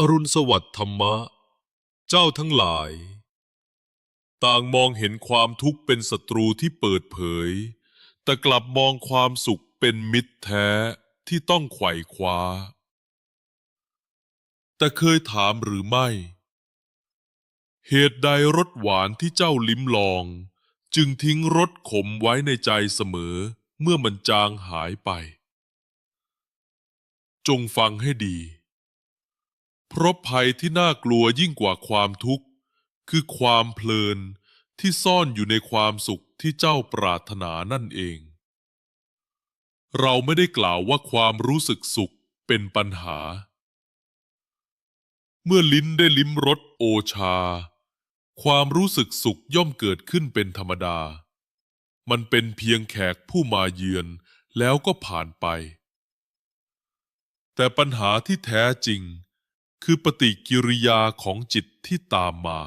อรุณสวัสดิ์ธรรมะ เจ้าทั้งหลาย ต่างมองเห็นความทุกข์เป็นศัตรูที่เปิดเผย แต่กลับมองความสุขเป็นมิตรแท้ที่ต้องไขว่คว้า แต่เคยถามหรือไม่ เหตุใดรสหวานที่เจ้าลิ้มลอง จึงทิ้งรสขมไว้ในใจเสมอเมื่อมันจางหายไป จงฟังให้ดี เพราะภัยที่น่ากลัวยิ่งกว่าความทุกข์ คือความเพลินที่ซ่อนอยู่ในความสุขที่เจ้าปรารถนานั่นเอง เราไม่ได้กล่าวว่าความรู้สึกสุขเป็นปัญหา เมื่อลิ้นได้ลิ้มรสโอชา ความรู้สึกสุขย่อมเกิดขึ้นเป็นธรรมดา มันเป็นเพียงแขกผู้มาเยือนแล้วก็ผ่านไป แต่ปัญหาที่แท้จริง คือปฏิกิริยาของจิตที่ตามมา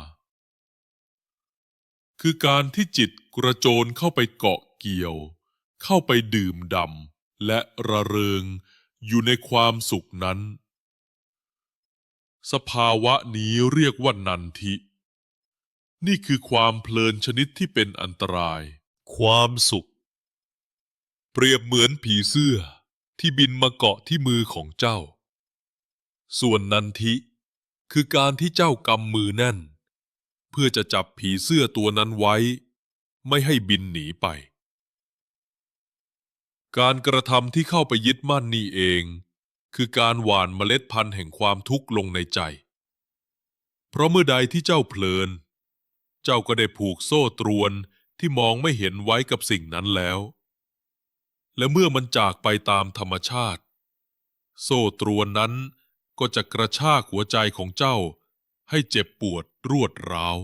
คือการที่จิตกระโจนเข้าไปเกาะเกี่ยว เข้าไปดื่มดำและระเริงอยู่ในความสุขนั้น สภาวะนี้เรียกว่านันทิ นี่คือความเพลินชนิดที่เป็นอันตราย ความสุข เปรียบเหมือนผีเสื้อที่บินมาเกาะที่มือของเจ้า ส่วนนันทิ คือการที่เจ้ากำมือแน่น เพื่อจะจับผีเสื้อตัวนั้นไว้ ไม่ให้บินหนีไป การกระทำที่เข้าไปยึดมั่นนี่เอง คือการหว่านเมล็ดพันธุ์แห่งความทุกข์ลงในใจ เพราะเมื่อใดที่เจ้าเพลิน เจ้าก็ได้ผูกโซ่ตรวนที่มองไม่เห็นไว้กับสิ่งนั้นแล้ว และเมื่อมันจากไปตามธรรมชาติ โซ่ตรวนนั้น ก็จะกระชากหัวใจของเจ้าให้เจ็บปวดรวดร้าว